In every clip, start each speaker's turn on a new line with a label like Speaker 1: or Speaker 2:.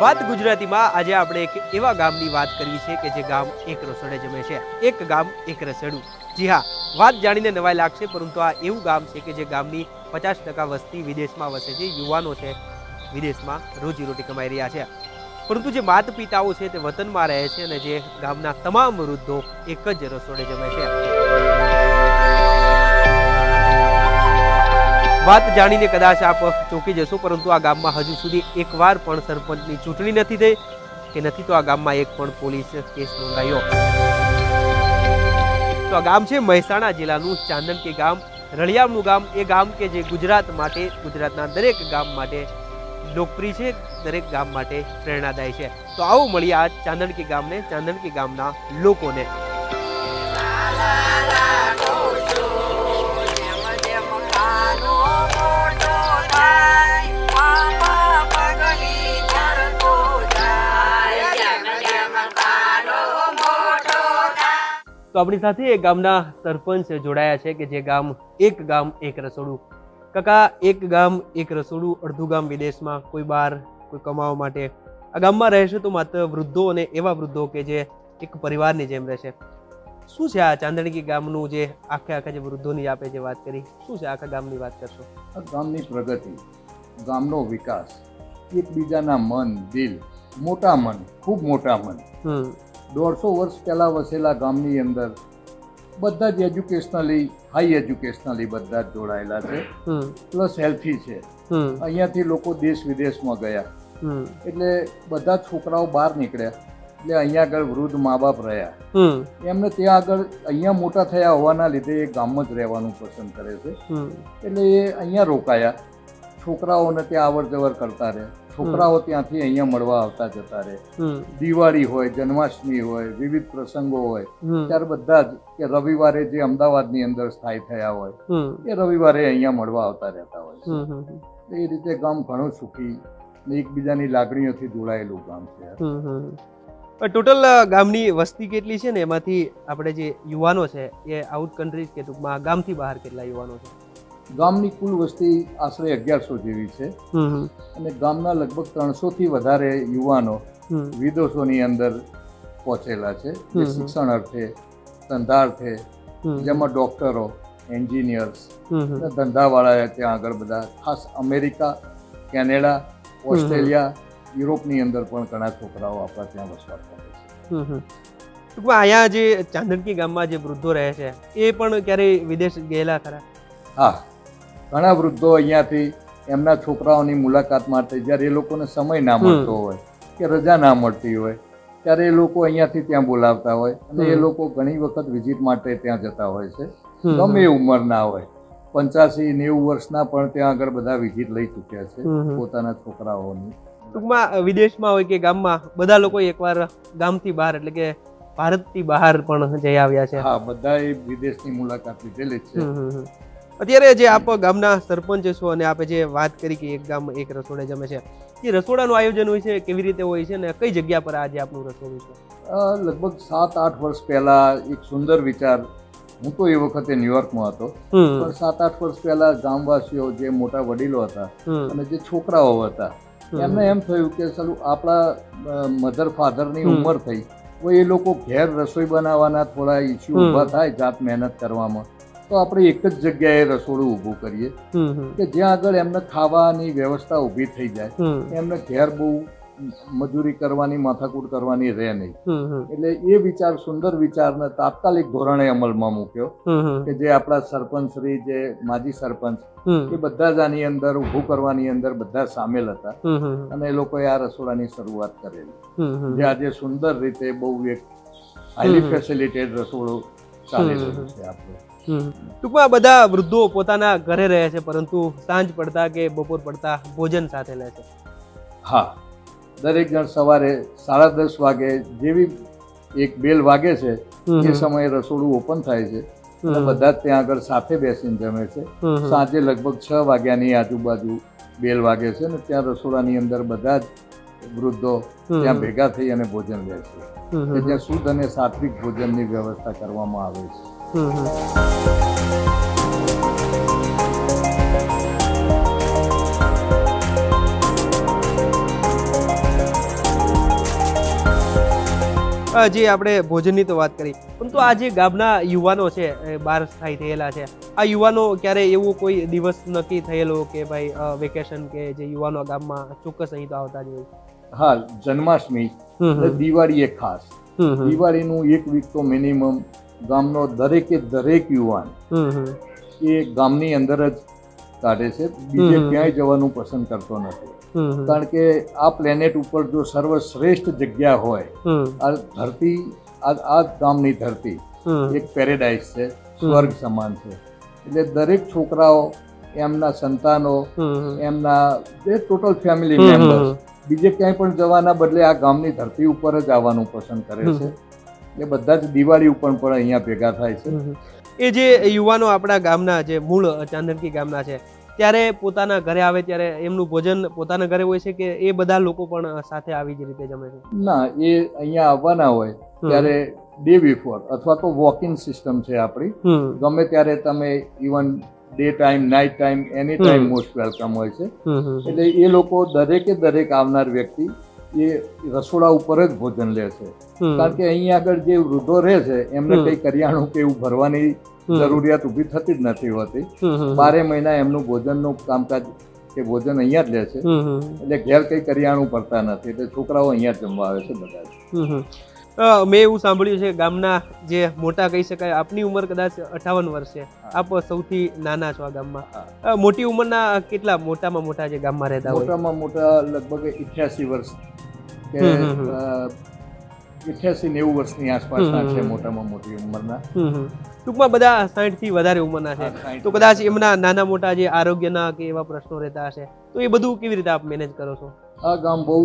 Speaker 1: વાત ગુજરાતીમાં આજે આપણે એક એવા ગામની વાત કરવી છે કે જે ગામ એક રસોડે જમે છે. એક ગામ એક રસોડું. જી હા, વાત જાણીને નવાઈ લાગશે, પરંતુ આ એવું ગામ છે કે જે ગામની પચાસ ટકા વસ્તી વિદેશમાં વસે છે. યુવાનો છે વિદેશમાં રોજીરોટી કમાઈ રહ્યા છે. પરંતુ જે માતા પિતાઓ છે તે વતનમાં રહે છે અને જે ગામના તમામ વૃદ્ધો એક જ રસોડે જમે છે. વાત જાણીને કદાચ આપ ચોંકી જશો, પરંતુ આ ગામમાં હજુ સુધી એકવાર પણ સરપંચની ચૂંટણી નથી થઈ કે નથી તો આ ગામમાં એક પણ પોલીસ કેસ નોંધાયો. તો આ ગામ છે મહેસાણા જિલ્લાનું ચાંદનકી ગામ. રળિયામનું ગામ, એ ગામ કે જે ગુજરાત માટે, ગુજરાતના દરેક ગામ માટે લોકપ્રિય છે, દરેક ગામ માટે પ્રેરણાદાયી છે. તો આવો મળીએ આ ચાંદનકી ગામને, ચાંદનકી ગામના લોકોને. તો આપણી સાથે એ ગામના સરપંચ જોડાયા છે કે જે ગામ એક ગામ એક રસોડું. કાકા એક ગામ એક રસોડું અડધું ગામ વિદેશમાં કોઈ બહાર કોઈ કમાવા માટે. આ ગામમાં રહેશે તો માત્ર વૃદ્ધો અને એવા વૃદ્ધો કે જે એક પરિવારની જેમ રહેશે. શું છે આ ચાંદણકી ગામનું જે આખે આખા જે વૃદ્ધોની આપે જે વાત કરી? શું છે આખા ગામની વાત કરશો?
Speaker 2: આ ગામની પ્રગતિ ગામનો વિકાસ એકબીજાના મન દિલ મોટા મન ખૂબ મોટા મન.
Speaker 1: હમ.
Speaker 2: દોઢસો વર્ષ પહેલાં વસેલા ગામની અંદર બધા જ એજ્યુકેશનલી હાઈ એજ્યુકેશનલી બધા જ જોડાયેલા છે. પ્લસ હેલ્થી છે. અહીંયાથી લોકો દેશ વિદેશમાં ગયા. એટલે બધા છોકરાઓ બહાર નીકળ્યા. એટલે અહીંયા આગળ વૃદ્ધ મા બાપ રહ્યા એમને ત્યાં આગળ અહીંયા મોટા થયા હોવાના લીધે એ ગામમાં જ રહેવાનું પસંદ કરે છે. એટલે એ અહીંયા રોકાયા. છોકરાઓને ત્યાં અવર જવર કરતા રહે છોકરાઓ ત્યાંથી અહીંયા મળવા આવતા જતા રહે. દિવાળી હોય જન્માષ્ટમી હોય વિવિધ પ્રસંગો હોય ત્યારે બધા જ કે રવિવારે જે અમદાવાદની અંદર સ્થાયી થયા હોય એ રવિવારે અહીંયા મળવા આવતા રહેતા હોય એ રીતે ગામ ઘણું સુખી ને એકબીજાની લાગણીઓથી જોડાયેલું ગામ છે.
Speaker 1: ટોટલ ગામની વસ્તી કેટલી છે ને? એમાંથી આપણે જે યુવાનો છે એ આઉટ કન્ટ્રી કે ટૂંકમાં ગામથી બહાર કેટલા યુવાનો છે?
Speaker 2: ગામની કુલ વસ્તી આશરે અગિયારસો જેવી છે. અને ગામના લગભગ ત્રણસોથી વધારે યુવાનો વિદેશોની અંદર પહોંચેલા છે. જે શિક્ષણ અર્થે ધંધા અર્થે જેમાં ડોક્ટરો એન્જિનિયર્સ. ધંધાવાળા ત્યાં આગળ બધા ખાસ અમેરિકા કેનેડા ઓસ્ટ્રેલિયા યુરોપની અંદર પણ ઘણા છોકરાઓ આપણા ત્યાં વસવાટ કરે છે.
Speaker 1: ટૂંકમાં અહીંયા જે ચાંદનકી ગામમાં જે વૃદ્ધો રહે છે એ પણ ક્યારેય વિદેશ ગયેલા ખરા?
Speaker 2: હા. ઘણા વૃદ્ધો અહીંયાથી એમના છોકરાઓની મુલાકાત માટે જ્યારે એ લોકોને સમય ના મળતો હોય કે રજા ના મળતી હોય ત્યારે એ લોકો અહીંયાથી ત્યાં બોલાવતા હોય અને એ લોકો ઘણી વખત વિઝિટ માટે ત્યાં જતા હોય છે. ગમે ઉંમરના હોય. પંચ્યાસી નેવું વર્ષના પણ ત્યાં આગળ બધા વિઝિટ લઈ ચૂક્યા છે. પોતાના છોકરાઓની.
Speaker 1: ટૂંકમાં વિદેશમાં હોય કે ગામમાં બધા લોકો એકવાર ગામથી બહાર એટલે કે ભારતથી બહાર પણ જઈ આવ્યા છે.
Speaker 2: હા બધાએ વિદેશની મુલાકાત લીધેલી જ છે.
Speaker 1: અત્યારે જે આપ ગામના સરપંચ છો અને આપે જે વાત કરી કે એક ગામ એક રસોડે જમે છે એ રસોડાનું આયોજન હોય છે કેવી રીતે હોય છે અને કઈ જગ્યા પર આજે આપનું રસોડું છે?
Speaker 2: લગભગ સાત આઠ વર્ષ પહેલા એક સુંદર વિચાર હું તો એ વખતે ન્યુયોર્કમાં હતો પણ સાત આઠ વર્ષ પહેલા ગામવાસીઓ જે મોટા વડીલો હતા અને જે છોકરાઓ હતા એમને એમ થયું કે ચાલુ આપણા મધર ફાધરની. ઉંમર થઈ એ લોકો ઘેર રસોઈ બનાવવાના થોડા ઇસ્યુ. ઊભા થાય જાત મહેનત કરવામાં. તો આપણે એક જ જગ્યાએ રસોડું ઊભું કરીએ કે જ્યાં આગળ એમને ખાવાની વ્યવસ્થા ઊભી થઈ જાય. એમને ઘેર બહુ મજૂરી કરવાની માથાકૂટ કરવાની રહે નહીં. એટલે એ વિચાર સુંદર વિચારને તાત્કાલિક ધોરણે અમલમાં મૂક્યો કે જે આપણા સરપંચ શ્રી જે માજી સરપંચ એ બધા જ આની અંદર ઊભું કરવાની અંદર બધા સામેલ હતા. અને એ લોકોએ આ રસોડાની શરૂઆત કરેલી. જે આજે સુંદર રીતે બહુ એક હાઈલી. ફેસિલિટેડ રસોડું ચાલી રહ્યું છે આપણું.
Speaker 1: ટૂંકમાં બધા વૃદ્ધો પોતાના ઘરે રહે છે પરંતુ સાંજ પડતા કે બપોર પડતા ભોજન સાથે લે છે.
Speaker 2: હા દરેક જણ સવારે સાડા દસ વાગે જેવી એક બેલ વાગે છે એ સમયે રસોડું ઓપન થાય છે. બધા ત્યાં આગળ સાથે બેસીને જમે છે. સાંજે લગભગ છ વાગ્યાની આજુબાજુ બેલ વાગે છે ને ત્યાં રસોડાની અંદર બધા જ વૃદ્ધો ત્યાં ભેગા થઈ અને ભોજન લે છે. જ્યાં શુદ્ધ અને સાત્વિક ભોજનની વ્યવસ્થા કરવામાં આવે છે.
Speaker 1: હમ હમ. જે આપણે ભોજનની તો વાત કરી. પરંતુ આ જે ગામના યુવાનો છે બાર સ્થાયી થયેલા છે આ યુવાનો ક્યારે એવો કોઈ દિવસ નક્કી થયેલો કે ભાઈ વેકેશન કે જે યુવાનો ગામમાં ચોક્કસ અહીં તો આવતા જ હોય.
Speaker 2: હા જન્માષ્ટમી દિવાળી એ ખાસ. દિવાળીનું એક વીક તો મિનિમમ ગામનો દરેકે દરેક યુવાન. એ ગામની અંદર જ કાઢે છે. બીજે ક્યાંય જવાનું પસંદ કરતો નથી. કારણ કે આ પ્લેનેટ ઉપર જો સર્વશ્રેષ્ઠ જગ્યા હોય આ ધરતી આ ગામની ધરતી એક પેરેડાઇઝ છે સ્વર્ગ સમાન છે. એટલે દરેક છોકરાઓ એમના સંતાનો. એમના જે ટોટલ ફેમિલી મેમ્બર્સ બીજે ક્યાંય પણ જવાના બદલે આ ગામની ધરતી ઉપર જ આવવાનું પસંદ કરે છે. એટલે બધા જ દિવાળી ઉપર પણ અહીંયા ભેગા થાય છે.
Speaker 1: એ જે યુવાનો આપણા ગામના જે મૂળ ચાંદનકી ગામના છે ત્યારે પોતાના ઘરે આવે ત્યારે એમનું ભોજન પોતાના ઘરે હોય છે કે એ બધા લોકો પણ સાથે આવી જ રીતે જમે છે?
Speaker 2: ના એ અહીંયા આવવાના હોય ત્યારે ડે બિફોર અથવા તો વોકિંગ સિસ્ટમ છે આપણી. ગમે ત્યારે તમે even day time night time any time most welcome હોય છે. એટલે એ લોકો દરેકે દરેક આવનાર વ્યક્તિ એ રસોડા ઉપર જ ભોજન લે છે. કારણ કે અહીં આગળ જે વૃદ્ધો રહે છે એમને. કઈ કરિયાણું કે એવું ભરવાની જરૂરિયાત ઊભી થતી જ નથી હોતી. બારે મહિના એમનું ભોજનનું કામકાજ કે ભોજન અહીંયા જ લે છે. એટલે ઘેર કઈ કરિયાણું ભરતા નથી એટલે છોકરાઓ અહીંયા જ જમવા આવે છે બધા
Speaker 1: મેં એવું સાંભળ્યું છે ગામના જે મોટા કહી શકાય આપની ઉંમર કદાચ અઠાવન વર્ષ છે. આપ સૌથી નાના છો આ ગામમાં. મોટી ઉંમરના કેટલા મોટામાં મોટા જે ગામમાં રહેતા હોય?
Speaker 2: મોટામાં મોટા લગભગ ઇઠ્યાસી વર્ષ. ઇઠ્યાસી નેવું વર્ષની આસપાસના છે મોટામાં મોટી ઉંમરના.
Speaker 1: ટૂંકમાં બધા સાઠથી વધારે ઉંમરના છે. તો કદાચ એમના નાના મોટા જે આરોગ્યના કે એવા પ્રશ્નો રહેતા હશે તો એ બધું કેવી રીતે આપ મેનેજ કરો છો?
Speaker 2: આ ગામ બહુ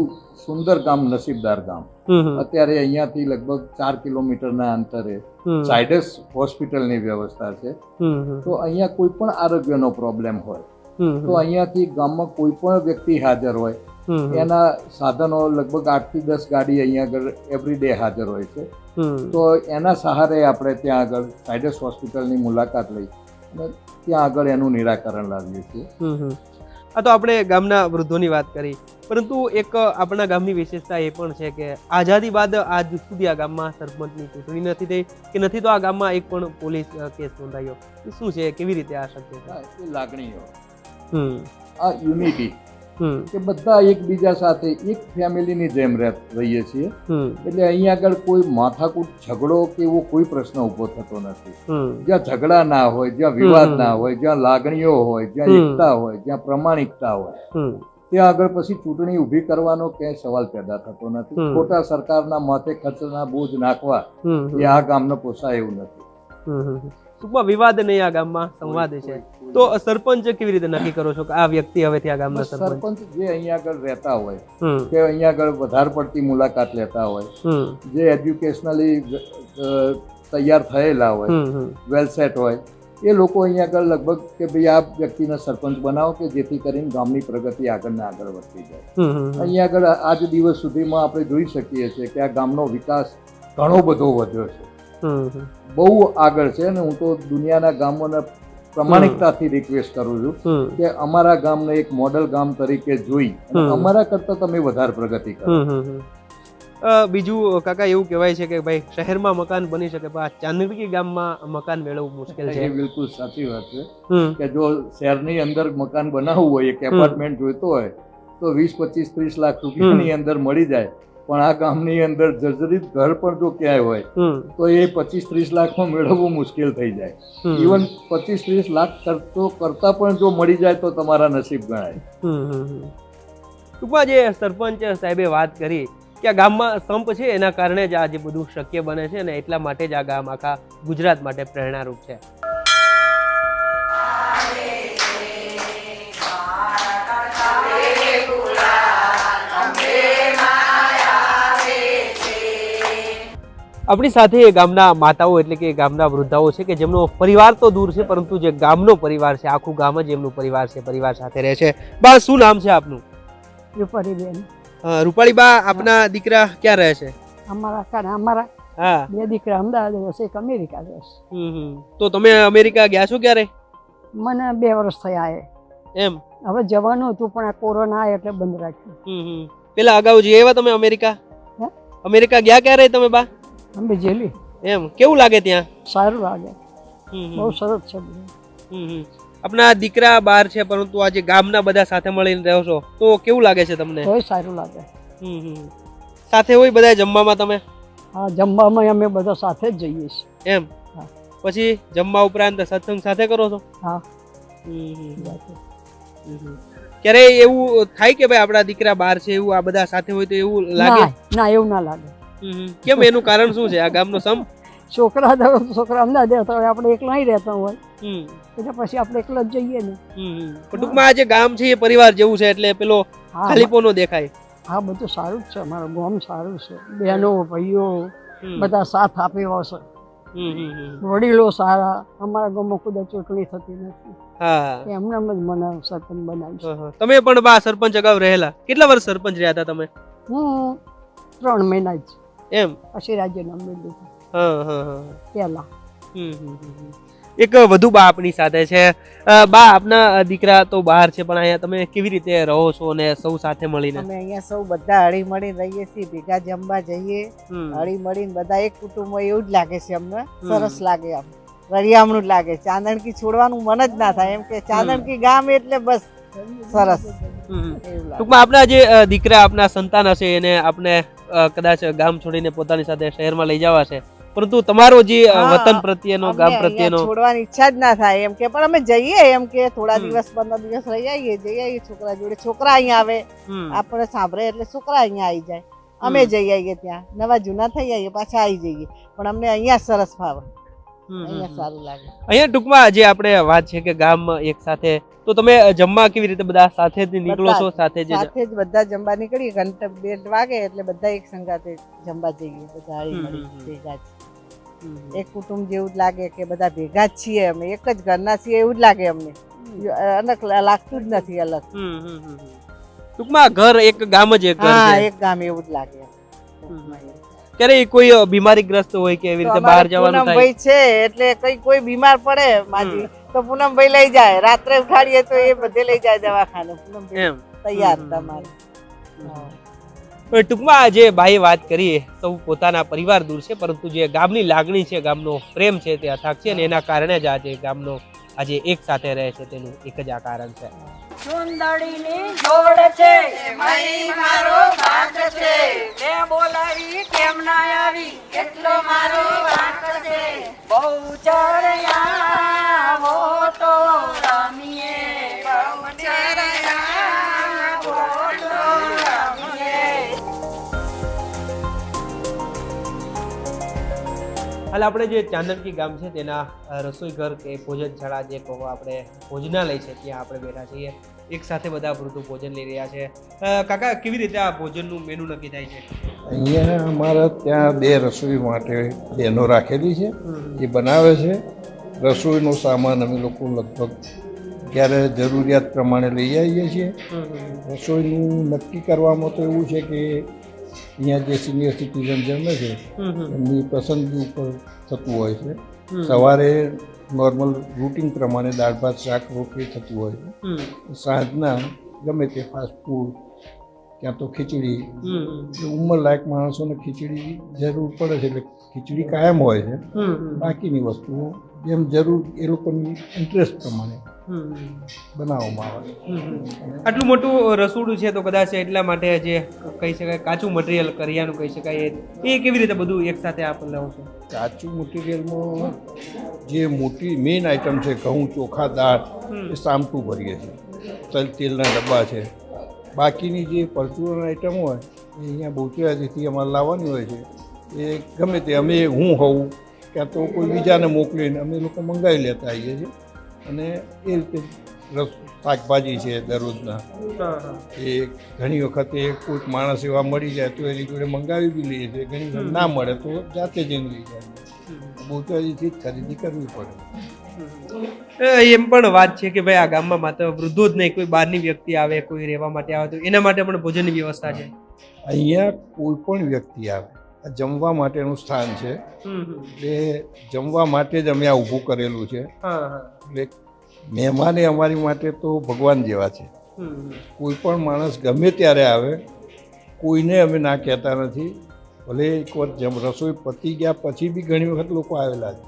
Speaker 2: સુંદર ગામ નસીબદાર ગામ. અત્યારે અહીંયાથી લગભગ ચાર કિલોમીટરના અંતરે. ઝાયડસ હોસ્પિટલની વ્યવસ્થા છે. તો અહીંયા કોઈ પણ આરોગ્યનો પ્રોબ્લેમ હોય. તો અહીંયાથી ગામમાં કોઈ પણ વ્યક્તિ હાજર હોય. એના સાધનો લગભગ આઠથી દસ ગાડી અહીંયા આગળ એવરી ડે હાજર હોય છે તો એના સહારે આપણે ત્યાં આગળ ઝાયડસ હોસ્પિટલની મુલાકાત લઈ અને ત્યાં આગળ એનું નિરાકરણ લાવીએ છીએ.
Speaker 1: આ તો આપણે ગામના વૃદ્ધોની વાત કરી. પરંતુ એક આપણા ગામની વિશેષતા એ પણ છે કે આઝાદી બાદ આજ સુધી આ ગામમાં સરપંચની ચૂંટણી નથી થઈ કે નથી તો આ ગામમાં એક પણ પોલીસ કેસ નોંધાયો. શું છે? કેવી રીતે આ શક્ય
Speaker 2: લાગણીઓ
Speaker 1: હમ.
Speaker 2: આ યુનિટી. કે બધા એકબીજા સાથે એક ફેમિલીની જેમ રહીએ છીએ. એટલે અહીંયા આગળ કોઈ માથાકૂટ ઝઘડો કે એવો કોઈ પ્રશ્ન ઊભો થતો નથી. જ્યાં ઝઘડા ના હોય જ્યાં વિવાદ ના હોય જ્યાં લાગણીઓ હોય જ્યાં એકતા હોય જ્યાં પ્રમાણિકતા હોય. ત્યાં આગળ પછી ચૂંટણી ઊભી કરવાનો ક્યાંય સવાલ પેદા થતો નથી. ખોટા સરકારના માથે ખર્ચના બોજ નાખવા. એ આ ગામને પોસાય એવું નથી.
Speaker 1: ટૂંકમાં વિવાદ નહીં આ ગામમાં સંવાદ છે. તો સરપંચ કેવી રીતે નક્કી કરો છો કે આ વ્યક્તિ હવેથી આ ગામના સરપંચ?
Speaker 2: જે અહીંયા આગળ રહેતા હોય કે અહીંયા આગળ વધારે પડતી મુલાકાત લેતા હોય જે એજ્યુકેશનલી તૈયાર થયેલા હોય વેલ સેટ હોય એ લોકો અહીંયા આગળ લગભગ કે ભાઈ આ વ્યક્તિને સરપંચ બનાવો કે જેથી કરીને ગામની પ્રગતિ આગળ ને આગળ વધતી જાય. અહીંયા આગળ આજ દિવસ સુધીમાં આપણે જોઈ શકીએ છીએ કે આ ગામનો વિકાસ ઘણો બધો વધ્યો છે. બહુ આગળ છે અને હું તો દુનિયાના ગામોને પ્રમાણિકતાથી રિક્વેસ્ટ કરું છું કે અમારા ગામને એક મોડલ ગામ તરીકે જોઈ અમારા કરતા તમે વધારે પ્રગતિ કરો.
Speaker 1: બીજું કાકા એવું કહેવાય છે કે ભાઈ શહેરમાં મકાન બની શકે પણ આ ચાંદકી ગામમાં મકાન મેળવવું મુશ્કેલ
Speaker 2: એ
Speaker 1: છે
Speaker 2: બિલકુલ સાચી વાત છે કે જો શહેરની અંદર મકાન બનાવવું હોય એક એપાર્ટમેન્ટ જોઈતો હોય તો વીસ પચીસ ત્રીસ લાખ રૂપિયાની અંદર મળી જાય. પણ આ ગામની અંદર જર્જરિત ઘર પણ જો ક્યાંય હોય તો એ પચીસ ત્રીસ લાખમાં મેળવવું મુશ્કેલ થઈ જાય. ઇવન પચીસ ત્રીસ લાખ કરતો કરતા પણ જો મળી જાય તો તમારા નસીબ ગણાય.
Speaker 1: ટૂંકમાં જે સરપંચ સાહેબે વાત કરી કે આ ગામમાં સંપ છે એના કારણે જ આ જે બધું શક્ય બને છે અને એટલા માટે જ આ ગામ આખા ગુજરાત માટે પ્રેરણારૂપ છે. આપણી સાથે ગામના માતાઓ એટલે કે ગામના વૃદ્ધાઓ છે કે જેમનો પરિવાર તો દૂર છે પરંતુ જે ગામનો પરિવાર છે આખું ગામ જ એમનું પરિવાર છે પરિવાર સાથે રહે છે. બા શું નામ છે આપનું?
Speaker 3: રૂપાળીબેન
Speaker 1: રૂપાળી બા આપના દીકરા ક્યાં રહે છે?
Speaker 3: અમારા કાના અમારા
Speaker 1: હા.
Speaker 3: બે દીકરા અમદાવાદ રહેશે એક અમેરિકા
Speaker 1: હમ હમ. તો તમે અમેરિકા ગયા છો ક્યારે?
Speaker 3: મને બે વર્ષ થયા એ.
Speaker 1: એમ?
Speaker 3: હવે જવાનું હતું પણ આ કોરોના એટલે બંધ રાખ્યું.
Speaker 1: પેલા અગાઉ જઈ આવ્યા તમે અમેરિકા? અમેરિકા ગયા ક્યારે તમે બા?
Speaker 3: અમે જેલી.
Speaker 1: એમ કેવું લાગે ત્યાં?
Speaker 3: સારું લાગે. બહુ સરસ છે.
Speaker 1: આપણા દીકરા બહાર છે પરંતુ આજે ગામના બધા સાથે મળીને રહો છો. તો કેવું લાગે છે તમને?
Speaker 3: તોય સારું લાગે.
Speaker 1: સાથે હોય બધા જમવામાં તમે?
Speaker 3: હા જમવામાં અમે બધા સાથે જ જઈએ છીએ.
Speaker 1: એમ. પછી જમવા ઉપરાંત સત્સંગ સાથે કરો છો?
Speaker 3: હા.
Speaker 1: હમ, હમ, હમ. ક્યારે એવું થાય કે ભાઈ આપણા દીકરા બાર છે એવું આ બધા સાથે હોય તો એવું લાગે?
Speaker 3: ના એવું ના લાગે.
Speaker 1: કેમ એનું કારણ શું છે? આ ગામનો સમ?
Speaker 3: છોકરા છોકરા અમદાવાદ રહેતા હોય આપણે એકલા રહેતા હોય. એટલે પછી આપણે એકલા જ જઈએ ને.
Speaker 1: ટૂંકમાં આ જે ગામ છે એ પરિવાર જેવું છે એટલે પેલો
Speaker 3: હા
Speaker 1: ખાલીપોનો દેખાય.
Speaker 3: હા બધું સારું જ છે અમારું ગામ સારું છે. બહેનો ભાઈઓ બધા સાથ આપે એવા છે. વડીલો સારા અમારા ગામમાં કદાચ ચૂંટણી થતી નથી.
Speaker 1: હા
Speaker 3: એમને એમ જ મને સરપંચ
Speaker 1: હા. તમે પણ બા સરપંચ અગાઉ રહેલા. કેટલા વર્ષ સરપંચ રહ્યા હતા તમે?
Speaker 3: હું ત્રણ મહિના જ.
Speaker 1: એમ?
Speaker 3: પછી રાજીનામું લીધું
Speaker 1: હા હા હા.
Speaker 3: પહેલા.
Speaker 1: એક વધુ બા આપની સાથે છે. બા આપના દીકરા તો બહાર છે પણ અહીંયા તમે કેવી રીતે રહો છો અને સૌ સાથે મળીને?
Speaker 4: અમે અહીંયા સૌ બધા હળી મળીને રહીએ છીએ ભેગા જમવા જઈએ. હળી મળીને બધા એક કુટુંબ હોય એવું જ લાગે છે અમને. સરસ લાગે આમ. રળિયામણું જ લાગે ચાંદણકી છોડવાનું મન જ ના થાય. એમ કે ચાંદણકી ગામ એટલે બસ. સરસ.
Speaker 1: ટૂંકમાં આપના જે દીકરા આપના સંતાન હશે એને આપણે કદાચ ગામ છોડીને પોતાની સાથે શહેરમાં લઈ જવા છે પરંતુ તમારો જે વતન પ્રત્યેનો ગામ પ્રત્યેનો
Speaker 4: છોડવાની ઈચ્છા જ ના થાય એમ કે પણ અમે જઈએ એમ કે થોડા દિવસ પંદર દિવસ રહી આવીએ જઈ આવીએ છોકરા જોડે છોકરા અહીંયા આવે. આપણે સાંભળે એટલે છોકરા અહીંયા આવી જાય. અમે જઈ આવીએ ત્યાં. નવા જૂના થઈ આવીએ પાછા આવી જઈએ. પણ અમને અહીંયા સરસ ફાવે. અહીંયા સારું લાગે.
Speaker 1: અહીંયા ટૂંકમાં જે આપણે વાત છે કે ગામ એક સાથે તો તમે જમવા કેવી રીતે બધા સાથે જ નીકળો છો સાથે
Speaker 4: જ. સાથે જ બધા જમવા નીકળીએ ઘંટા બે વાગે એટલે બધા એક સંગાતે જમવા જઈએ બધા. ભેગા એક કુટુંબ જેવું જ લાગે કે બધા ભેગા જ છીએ અમે એક જ ઘરના છીએ એવું જ લાગે અમને. અલગ લાગતું જ નથી અલગ.
Speaker 1: ટૂંકમાં ઘર એક ગામ જ એક ઘર
Speaker 4: હા એક ગામ એવું જ લાગે.
Speaker 1: ક્યારે કોઈ બીમારીગ્રસ્ત હોય કે એવી રીતે બહાર જવાનું થાય?
Speaker 4: પૂનમભાઈ છે એટલે કઈ કોઈ બીમાર પડે માજી. તો પૂનમભાઈ લઈ જાય. રાત્રે ઉઠાડીએ તો એ બધે લઈ જાય દવાખાને. પૂનમભાઈ
Speaker 1: એમ.
Speaker 4: તૈયાર તમારે.
Speaker 1: ટૂંકમાં જે ભાઈ વાત કરીએ સૌ પોતાના પરિવાર દૂર છે પરંતુ જે ગામની લાગણી છે ગામનો પ્રેમ છે તે અથાક છે અને એના કારણે જ આજે ગામનો આજે એક સાથે રહે છે તેનું એક જ આ કારણ છે.
Speaker 5: સુંદરીની જોડ છે. મારો કેમ ના આવી? એટલો મારો વાંક છે. બહુ ચડ્યા
Speaker 1: હાલ આપણે જે ચાંદનકી ગામ છે તેના રસોઈ ઘર કે ભોજનશાળા જે કહો આપણે ભોજનાલય છે ત્યાં આપણે બેઠા છીએ. એક સાથે બધા વૃદ્ધો ભોજન લઈ રહ્યા છે. કાકા કેવી રીતે આ ભોજનનું મેનુ નક્કી થાય છે?
Speaker 6: અહીંયા અમારા ત્યાં બે રસોઈ માટે બહેનો રાખેલી છે એ બનાવે છે. રસોઈનો સામાન અમે લોકો લગભગ ક્યારે જરૂરિયાત પ્રમાણે લઈ આવીએ છીએ. રસોઈનું નક્કી કરવામાં તો એવું છે કે અહીંયા જે સિનિયર સિટીઝન જન્મે છે એમની પસંદગી ઉપર થતું હોય છે. સવારે નોર્મલ રૂટિન પ્રમાણે દાળ ભાત શાક રોટલી થતું હોય છે. સાંજના ગમે તે ફાસ્ટ ફૂડ ક્યાં તો ખીચડી. ઉંમરલાયક માણસોને ખીચડી જરૂર પડે છે એટલે ખીચડી કાયમ હોય છે. બાકીની વસ્તુઓ જેમ જરૂર એ લોકોની ઇન્ટરેસ્ટ પ્રમાણે. બનાવવામાં આવે.
Speaker 1: આટલું મોટું રસોડું છે તો કદાચ એટલા માટે જે કહી શકાય કાચું મટીરિયલ કરિયાનું કહી શકાય. એ- એ કેવી રીતે બધું એક સાથે આપ લાવો
Speaker 6: કાચું મટીરિયલમાં જે મોટી મેઇન આઇટમ છે ઘઉં ચોખા દાળ એ સામટું ભરીએ છીએ. તલ તેલના ડબ્બા છે. બાકીની જે પરચુરણ આઇટમ હોય એ અહીંયા બહુચરાજીથી અમારે લાવવાની હોય છે. એ ગમે તે અમે હું હોઉં ક્યાં તો કોઈ બીજાને મોકલીને અમે લોકો મંગાવી લેતા આવીએ છીએ. અને એ રીતે રસ શાકભાજી છે દરરોજના. એ ઘણી વખતે કોઈક માણસ એવા મળી જાય તો એની જોડે મંગાવી બી લઈએ છીએ. ઘણી વખત ના મળે તો જાતે જઈને લઈ જાય. બહુચરાજીથી જ ખરીદી કરવી પડે.
Speaker 1: એમ પણ વાત છે કે ભાઈ આ ગામમાં માત્ર વૃદ્ધો જ નહીં કોઈ બહારની વ્યક્તિ આવે કોઈ રહેવા માટે આવે તો એના માટે પણ ભોજનની વ્યવસ્થા છે?
Speaker 6: અહીંયા કોઈ પણ વ્યક્તિ આવે. આ જમવા માટેનું સ્થાન છે. એટલે જમવા માટે જ અમે આ ઊભું કરેલું છે. મહેમાને અમારી માટે તો ભગવાન જેવા છે. કોઈ પણ માણસ ગમે ત્યારે આવે કોઈને અમે ના કહેતા નથી.
Speaker 2: ભલે એક વાર જેમ રસોઈ પતી ગયા પછી બી ઘણી વખત લોકો આવેલા છે.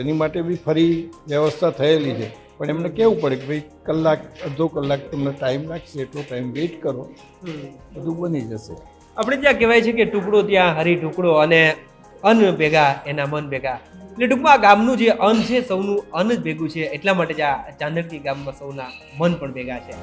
Speaker 2: એની માટે બી ફરી વ્યવસ્થા થયેલી છે. પણ એમને કેવું પડે કે ભાઈ કલાક અડધો કલાક તમને ટાઈમ લાગશે એટલો ટાઈમ વેઇટ કરો. બધું બની જશે.
Speaker 1: આપણે ત્યાં કહેવાય છે કે ટુકડો ત્યાં હરી ટુકડો અને અન્ન ભેગા એના મન ભેગા. એટલે ટૂંકમાં ગામનું જે અન્ન છે સૌનું અન્ન જ ભેગું છે એટલા માટે જ આ ચાંદરકી ગામમાં સૌના મન પણ ભેગા છે.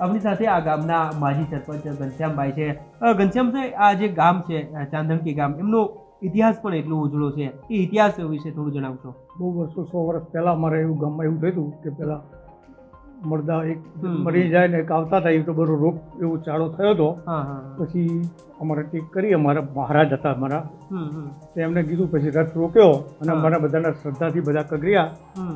Speaker 1: આપણી સાથે આ ગામના માજી સરપંચ ઘનશ્યામભાઈ છે. ઘનશ્યામભાઈ આ જે ગામ છે અ, ચાંદરકી ગામ એમનો ઇતિહાસ પણ એટલો ઉજળો છે. એ ઇતિહાસ વિશે થોડું જણાવશો?
Speaker 7: બહુ વર્ષો સો વર્ષ પહેલાં અમારે એવું ગામમાં એવું થયું હતું કે પહેલાં મરદા એક મરી જાય ને એક આવતા હતા એ તો બધો રોગ એવો ચાળો થયો હતો. પછી અમારે ટીક કરી અમારા મહારાજ હતા અમારા. તો એમને કીધું પછી રથ રોક્યો અને અમારા બધાના શ્રદ્ધાથી બધા કગર્યા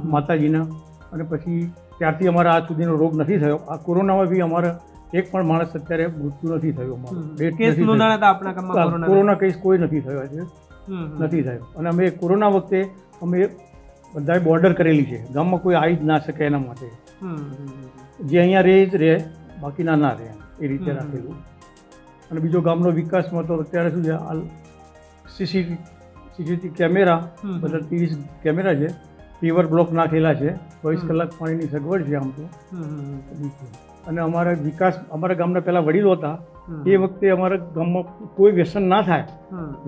Speaker 7: માતાજીના. અને પછી ત્યારથી અમારા આજ સુધીનો રોગ નથી થયો. આ કોરોનામાં બી અમારે એક પણ માણસ અત્યારે મૃત્યુ નથી થયું અમારું.
Speaker 1: કોરોના
Speaker 7: કેસ કોઈ નથી થયો આજે. નથી થયો. અને અમે કોરોના વખતે અમે બધાએ બોર્ડર કરેલી છે. ગામમાં કોઈ આવી જ ના શકે એના માટે. જે અહીંયા રહે જ રહે બાકીના ના રહે એ રીતે રાખેલું. અને બીજો ગામનો વિકાસમાં તો અત્યારે શું છે હાલ સીસી સીસીટીવી કેમેરા. બધા ત્રીસ કેમેરા છે. પીવર બ્લોક નાખેલા છે. ચોવીસ કલાક પાણીની સગવડ છે આમ તો. અને અમારા વિકાસ અમારા ગામના પહેલાં વડીલો હતા એ વખતે અમારા ગામમાં કોઈ વ્યસન ના થાય.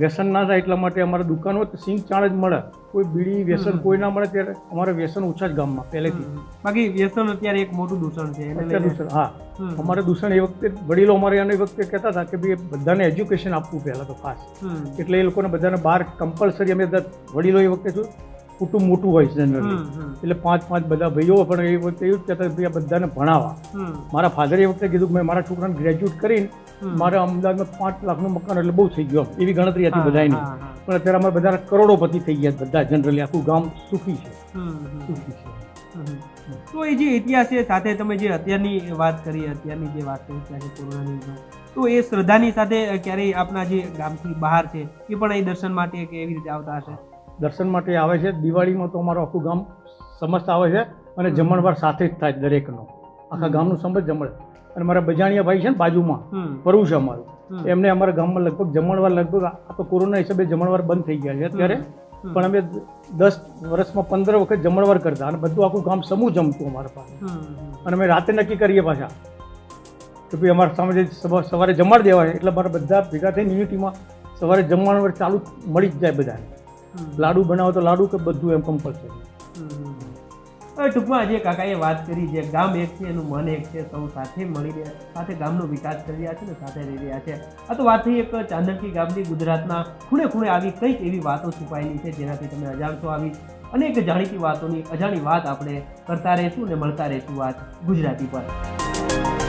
Speaker 7: વ્યસન ના થાય એટલા માટે અમારા દુકાનો સિંગ ચાણ જ મળે. કોઈ બીડી વ્યસન કોઈ ના મળે ત્યારે અમારા વ્યસન ઓછા જ ગામમાં પહેલેથી.
Speaker 1: બાકી વ્યસન અત્યારે એક મોટું દૂષણ છે
Speaker 7: દૂષણ હા. અમારે દૂષણ એ વખતે વડીલો અમારે એને વખતે કહેતા હતા કે ભાઈ બધાને એજ્યુકેશન આપવું પહેલાં તો ખાસ. એટલે એ લોકોને બધાને બહાર કમ્પલસરી અમે વડીલો એ વખતે શું કુટુંબ મોટું હોય જનરલી. એટલે પાંચ પાંચ બધા ભાઈઓ પણ એ વખતે એવું કહેતા ભાઈ આ બધાને ભણાવવા મારા ફાધરે એ વખતે કીધું કે મેં મારા છોકરાને ગ્રેજ્યુએટ કરીને. મારે અમદાવાદમાં પાંચ લાખનું મકાન એટલે બહુ થઈ ગયું એવી ગણતરી હતી બધાની. પણ અત્યારે અમારે બધા કરોડોપતિ થઈ ગયા બધા જનરલી આખું ગામ સુખી છે. સુખી છે.
Speaker 1: તો એ જે ઇતિહાસ છે સાથે તમે જે અત્યારની વાત કરી અત્યારની જે વાત કરી ત્યારે કોરોનાની તો એ શ્રદ્ધાની સાથે ક્યારેય આપના જે ગામથી બહાર છે એ પણ અહીં દર્શન માટે કે એવી રીતે આવતા હશે?
Speaker 7: દર્શન માટે આવે છે. દિવાળીમાં તો અમારું આખું ગામ સમસ્ત આવે છે અને જમણવાર સાથે જ થાય દરેકનો. આખા. ગામનું સમજ જમણ. અને મારા બજાણિયા ભાઈ છે ને બાજુમાં
Speaker 1: ફરવું
Speaker 7: પરવું છે અમારું. એમને અમારા ગામમાં લગભગ જમણવાર લગભગ આ તો કોરોના હિસાબે જમણવાર બંધ થઈ ગયા છે અત્યારે. પણ અમે દસ વર્ષમાં પંદર વખત જમણવાર કરતા અને બધું આખું ગામ સમૂહ જમતું અમારા પાસે. અને અમે રાતે નક્કી કરીએ પાછા કે ભાઈ અમારા સામે સવારે જમાડ દેવાય એટલે અમારા બધા ભેગા થઈને યુનિટીમાં સવારે જમવાનું ચાલુ મળી જ જાય બધાને. લાડુ બનાવો તો લાડુ કે બધું એમ કમ્પલસરી
Speaker 1: હવે ટૂંકમાં જે કાકાએ વાત કરી જે ગામ એક છે એનું મન એક છે સૌ સાથે મળીને સાથે ગામનો વિકાસ કરી રહ્યા છે ને સાથે રહી રહ્યા છે. આ તો વાત થઈ એક ચાંદકી ગામની ગુજરાતના ખૂણે ખૂણે આવી કંઈક એવી વાતો છુપાયેલી છે જેનાથી તમે અજાણ છો આવી. અનેક જાણીતી વાતોની અજાણી વાત આપણે કરતા રહીશું ને મળતા રહીશું વાત ગુજરાતી પર.